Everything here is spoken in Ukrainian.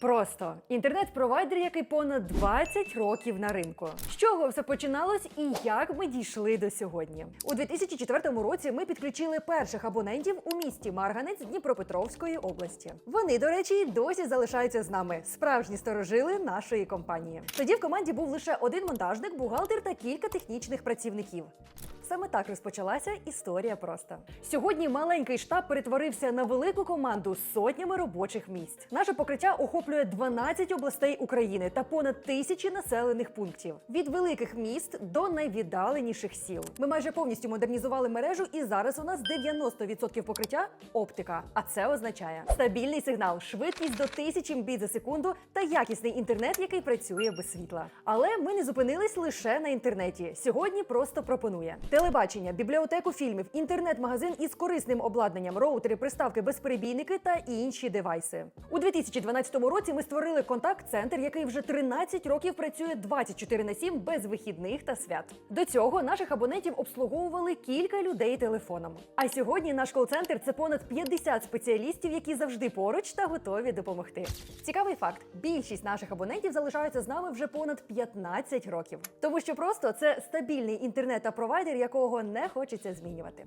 Просто інтернет-провайдер, який понад 20 років на ринку. З чого все починалось і як ми дійшли до сьогодні? У 2004 році ми підключили перших абонентів у місті Марганець Дніпропетровської області. Вони, до речі, досі залишаються з нами. Справжні сторожили нашої компанії. Тоді в команді був лише один монтажник, бухгалтер та кілька технічних працівників. Саме так розпочалася історія просто. Сьогодні маленький штаб перетворився на велику команду з сотнями робочих місць. Наше покриття охоплює 12 областей України та понад тисячі населених пунктів від великих міст до найвіддаленіших сіл. Ми майже повністю модернізували мережу, і зараз у нас 90% покриття оптика. А це означає стабільний сигнал, швидкість до 1000 Мбіт за секунду та якісний інтернет, який працює без світла. Але ми не зупинились лише на інтернеті. Сьогодні просто пропонує телебачення, бібліотеку фільмів, інтернет-магазин із корисним обладнанням, роутери, приставки, безперебійники та інші девайси. У 2012 році ми створили контакт-центр, який вже 13 років працює 24 на 7 без вихідних та свят. До цього наших абонентів обслуговували кілька людей телефоном. А сьогодні наш кол-центр це понад 50 спеціалістів, які завжди поруч та готові допомогти. Цікавий факт: більшість наших абонентів залишаються з нами вже понад 15 років, тому що просто це стабільний інтернет та провайдер, якого не хочеться змінювати.